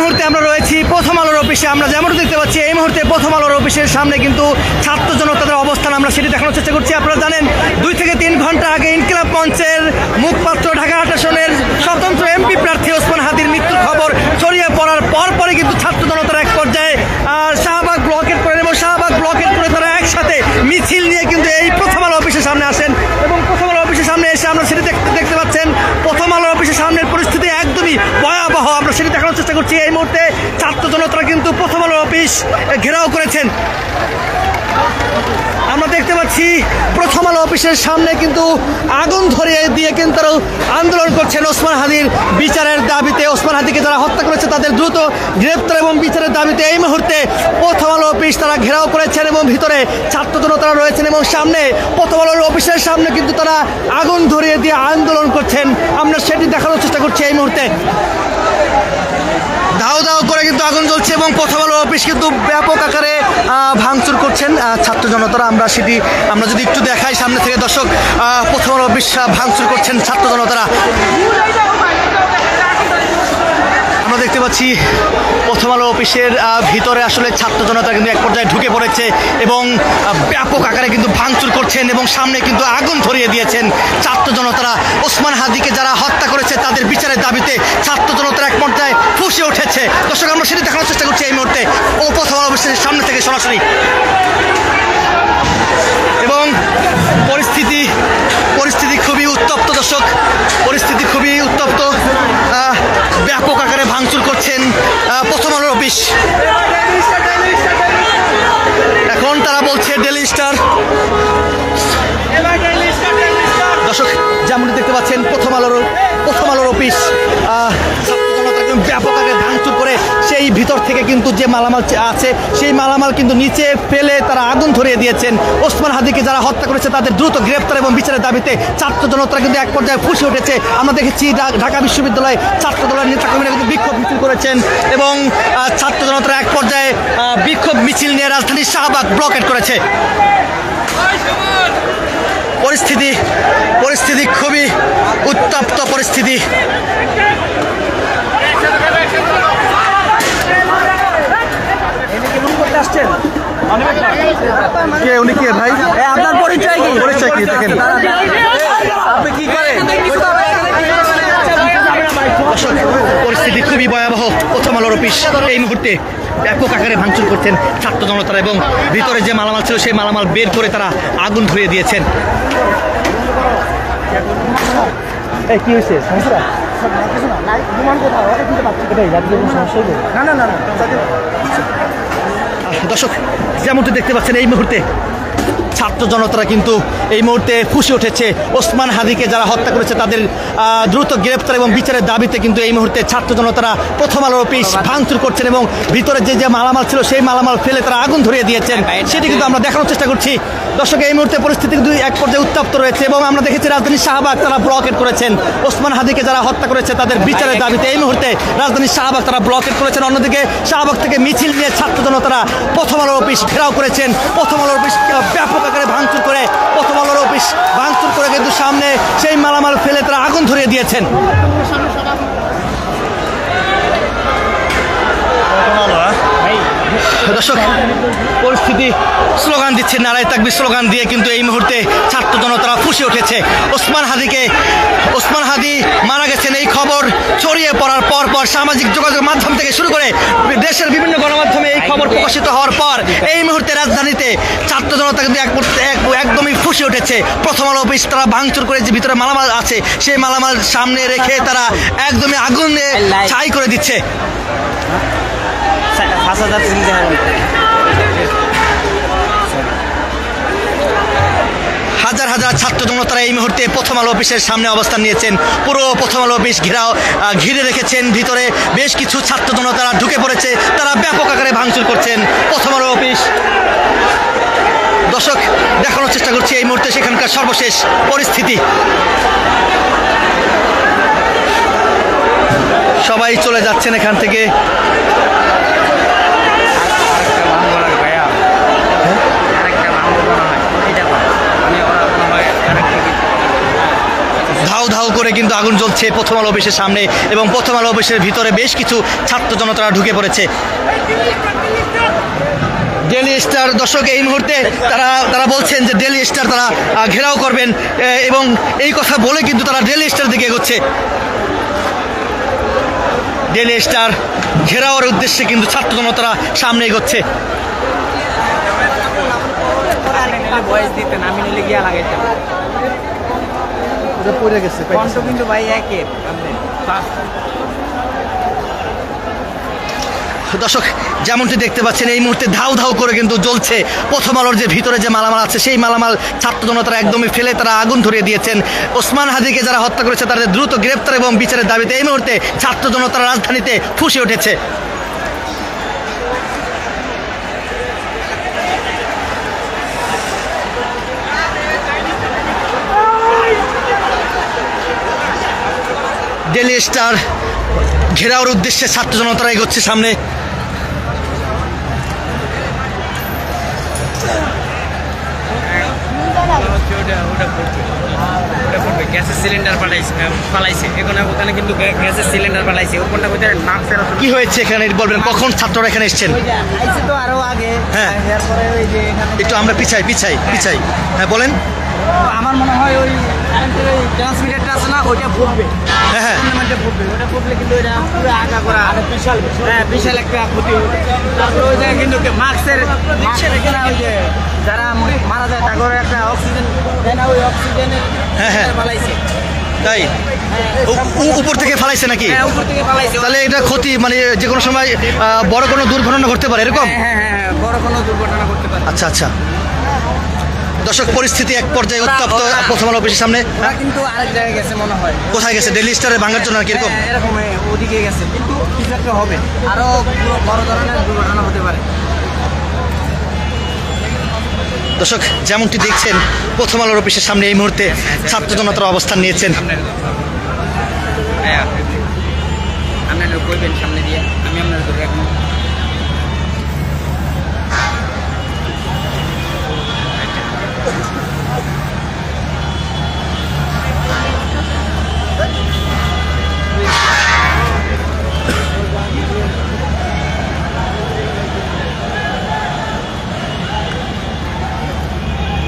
মুহূর্তে আমরা রয়েছি প্রথম আলোর অফিসে। আমরা যেমনটা দেখতে পাচ্ছি, এই মুহূর্তে প্রথম আলোর অফিসের সামনে কিন্তু ছাত্র জনতাদের অবস্থান আমরা সেটি দেখানোর চেষ্টা করছি। আপনারা জানেন, দুই থেকে তিন ঘণ্টা আগে ইনকিলাব মঞ্চের মুখপাত্র ঢাকা আট আসনের স্বতন্ত্র এমপি প্রার্থী ওসমান হাদির মৃত্যুর খবর ছড়িয়ে পড়ার পর পরে কিন্তু ছাত্র জনতার এক পর্যায়ে আহ, শাহবাগ ব্লকেট করেন এবং শাহবাগ ব্লকেট করে তারা একসাথে মিছিল নিয়ে কিন্তু এই প্রথম আলো অফিসের সামনে আসেন এবং প্রথম আলো অফিসের সামনে এসে আমরা সেটি দেখতে দেখতে পাচ্ছেন প্রথম আলো অফিসের সামনের পরিস্থিতি একদমই ভয়াবহ আমরা সেটি দেখানোর এই মুহূর্তে ছাত্র জনতারা কিন্তু প্রথম আলো অফিস ঘেরাও করেছেন। আমরা দেখতে পাচ্ছি প্রথম আলো অফিসের সামনে কিন্তু আগুন ধরিয়ে দিয়ে কিন্তু তারা আন্দোলন করছেন ওসমান হাদির বিচারের দাবিতে। ওসমান হাদিকে যারা হত্যা করেছে তাদের দ্রুত গ্রেপ্তার এবং বিচারের দাবিতে এই মুহূর্তে প্রথম আলো অফিস তারা ঘেরাও করেছেন এবং ভিতরে ছাত্র জনতারা রয়েছেন এবং সামনে প্রথম আলোর অফিসের সামনে কিন্তু তারা আগুন ধরিয়ে দিয়ে আন্দোলন করছেন। আমরা সেটি দেখানোর চেষ্টা করছি এই মুহূর্তে। কিন্তু এবং কথা বলার অফিস কিন্তু ব্যাপক আকারে ভাঙচুর করছেন ছাত্র জনতারা। আমরা সেটি, আমরা যদি একটু দেখাই সামনে থেকে, দর্শক প্রথম অফিস ভাঙচুর করছেন ছাত্র জনতারা আমরা দেখতে পাচ্ছি প্রথম আলো অফিসের ভিতরে আসলে ছাত্র জনতা কিন্তু এক পর্যায়ে ঢুকে পড়েছে এবং ব্যাপক আকারে কিন্তু ভাঙচুর করছেন এবং সামনে কিন্তু আগুন ধরিয়ে দিয়েছেন ছাত্র জনতারা। ওসমান হাদিকে যারা হত্যা করেছে, তাদের বিচারের দাবিতে ছাত্র জনতার এক পর্যায়ে ফুসে উঠেছে। দর্শক, আমরা সেটি দেখানোর চেষ্টা করছি এই মুহূর্তে। ও প্রথম আলো অফিসের সামনে থেকে সরাসরি। এবং পরিস্থিতি পরিস্থিতি খুবই উত্তপ্ত দর্শক পরিস্থিতি খুবই উত্তপ্ত আহ, ব্যাপক আকারে ভাঙচুর করছেন আহ, আলোর এখন তারা বলছে ডেলি স্টার দর্শক যেমনটি দেখতে পাচ্ছেন প্রথম আলোর কিন্তু যে মালামাল আছে, সেই মালামাল কিন্তু নিচে ফেলে তারা আগুন ধরিয়ে দিয়েছেন। ওসমান হাদিকে যারা হত্যা করেছে, তাদের দ্রুত গ্রেপ্তার এবং বিচারের দাবিতে ছাত্র জনতা কিন্তু এক পর্যায়ে ফুসে উঠেছে। আমরা দেখেছি ঢাকা বিশ্ববিদ্যালয়ে ছাত্র দলের নেতাকর্মীরা কিন্তু বিক্ষোভ মিছিল করেছেন এবং ছাত্র জনতার এক পর্যায়ে বিক্ষোভ মিছিল নিয়ে রাজধানীর শাহবাগ ব্লকেট করেছে। পরিস্থিতি পরিস্থিতি খুবই উত্তপ্ত পরিস্থিতি। কে উনি কে ভাই আপনার পরিচয় কি পরিচয় কি দেখেন আপনি কি করেন পরিস্থিতি খুবই ভয়াবহ প্রথম আলোর অফিস এই মুহূর্তে ব্যাপক আকারে ভাঙচুর করছেন ছাত্র জনতারা এবং ভিতরে যে মালামাল ছিল সেই মালামাল বের করে তারা আগুন ধরিয়ে দিয়েছেন কি হয়েছে সমস্যা আহ, দর্শক যেমনটি দেখতে পাচ্ছেন এই মুহূর্তে ছাত্র জনতারা কিন্তু এই মুহূর্তে খুশি উঠেছে। ওসমান হাদিকে যারা হত্যা করেছে, তাদের দ্রুত গ্রেপ্তার এবং বিচারের দাবিতে কিন্তু এই মুহূর্তে ছাত্র জনতারা প্রথম আলোর অফিস ভাঙচুর করছেন এবং ভিতরে যে যে মালামাল ছিল, সেই মালামাল ফেলে তারা আগুন ধরিয়ে দিয়েছেন। সেটি কিন্তু আমরা দেখানোর চেষ্টা করছি। দর্শক, এই মুহূর্তে পরিস্থিতি কিন্তু এক পর্যায়ে উত্তপ্ত রয়েছে এবং আমরা দেখেছি রাজধানী শাহবাগ তারা ব্লকেট করেছেন। ওসমান হাদিকে যারা হত্যা করেছে, তাদের বিচারের দাবিতে এই মুহূর্তে রাজধানী শাহবাগ তারা ব্লকেট করেছেন। অন্যদিকে শাহবাগ থেকে মিছিল নিয়ে ছাত্র জনতারা প্রথম আলোর অফিস ঘেরাও করেছেন। প্রথম আলোর অফিস ব্যাপক আকারে ভাঙচুর করে প্রথম আলোর অফিস ভাঙচুর করে কিন্তু সামনে সেই মালামাল ফেলে তারা আগুন ধরিয়ে দিয়েছেন। দর্শক, পরিস্থিতি স্লোগান দিচ্ছে নারায় তাকবি স্লোগান দিয়ে, কিন্তু এই মুহূর্তে ছাত্র জনতারা ফুসে উঠেছে। ওসমান হাদিকে, ওসমান হাদি মারা গেছেন এই খবর ছড়িয়ে পড়ার পর পর সামাজিক যোগাযোগ মাধ্যম থেকে শুরু করে দেশের বিভিন্ন গণমাধ্যমে এই খবর প্রকাশিত হওয়ার পর এই মুহূর্তে রাজধানীতে ছাত্র জনতা কিন্তু এক এক- একদমই ফুসে উঠেছে। প্রথম আলো অফিস তারা ভাঙচুর করে যে ভিতরে মালামাল আছে। সেই মালামাল সামনে রেখে তারা একদমই আগুনে ছাই করে দিচ্ছে। হাজার হাজার ছাত্র জনতারা এই মুহূর্তে প্রথম আলো অফিসের সামনে অবস্থান নিয়েছেন। পুরো প্রথম আলো অফিস ঘেরাও ঘিরে রেখেছেন। ভিতরে বেশ কিছু ছাত্র জনতারা ঢুকে পড়েছে। তারা ব্যাপক আকারে ভাঙচুর করছেন। প্রথম আলো অফিস। দর্শক, দেখানোর চেষ্টা করছি এই মুহূর্তে সেখানকার সর্বশেষ পরিস্থিতি। সবাই চলে যাচ্ছেন এখান থেকে ধাউ ধাউ করে কিন্তু আগুন জ্বলছে প্রথম আলো অফিসের সামনে এবং প্রথম আলো অফিসের ভিতরে বেশ কিছু ছাত্র জনতারা ঢুকে পড়েছে। ডেলি স্টার দর্শক, এই মুহূর্তে তারা তারা বলছেন যে ডেলি স্টার তারা ঘেরাও করবেন এবং এই কথা বলে কিন্তু তারা ডেলি স্টার দিকে এগোচ্ছে। ডেলি স্টার ঘেরাওয়ার উদ্দেশ্যে কিন্তু ছাত্র জনতারা সামনে এগোচ্ছে। দিতেন আমি গিয়া লাগাইতাম। পড়ে গেছে কিন্তু ভাই একে দর্শক যেমনটি দেখতে পাচ্ছেন এই মুহূর্তে ধাউ ধাউ করে কিন্তু জ্বলছে। প্রথম আলোর যে ভিতরে যে মালামাল আছে সেই মালামাল ছাত্র জনতারা একদমই ফেলে তারা আগুন ধরিয়ে দিয়েছেন। ওসমান হাদিকে যারা হত্যা করেছে তাদের দ্রুত গ্রেপ্তার এবং বিচারের দাবিতে এই মুহূর্তে ছাত্র জনতারা রাজধানীতে ফুসে উঠেছে। ডেলি স্টার ঘেরাওর উদ্দেশ্যে ছাত্র জনতারা এগোচ্ছে সামনে। গ্যাসের সিলিন্ডার পালাইছে পালাইছে। এখন ওখানে কিন্তু গ্যাসের সিলিন্ডার পালাইছে। ওখানটা কোথায়? নাক ফেরত কি হয়েছে এখানে? বলবেন কখন ছাত্ররা এখানে এসছেন? আইছে তো আরও আগে। হ্যাঁ। এরপরে ওই যে এখানে একটু আমরা পিছাই পিছাই পিছাই। হ্যাঁ বলেন। আমার মনে হয় ওই কারেন্টের ওই ট্রান্সমিটারটা আছে না ওইটা ফুটবে। হ্যাঁ, হ্যাঁ। ফুটবে। ওটা ফুটলে কিন্তু ওইটা পুরো আগা করা আর বিশাল হ্যাঁ বিশাল একটা ক্ষতি হবে। তারপরে ওই জায়গায় কিন্তু মাস্কের মাস্কের এখানে ওই যে যারা মারা যায় তাদের একটা অক্সিজেন দেয় না ওই অক্সিজেনের হ্যাঁ, হ্যাঁ। তাই উপর থেকে ফালাইছে নাকি? হ্যাঁ তাহলে এটা ক্ষতি মানে যে কোনো সময় বড় কোনো দুর্ঘটনা ঘটতে পারে এরকম? হ্যাঁ হ্যাঁ বড় কোনো দুর্ঘটনা করতে পারে। আচ্ছা আচ্ছা। দর্শক পরিস্থিতি এক পর্যায়ে উত্তপ্ত প্রথম আলো অফিসের সামনে। কিন্তু আরেক জায়গায় গেছে মনে হয়। কোথায় গেছে? ডেলি স্টারে ভাঙার জন্য হ্যাঁ, এরকম ওদিকে গেছে। কিন্তু কিছু একটা হবে। আরও বড় ধরনের দুর্ঘটনা হতে পারে। দর্শক, যেমনটি দেখছেন, প্রথম আলোর অফিসের সামনে এই মুহূর্তে ছাত্র জনতার অবস্থান নিয়েছেন। হ্যাঁ সামনে দিয়ে, আমি আপনার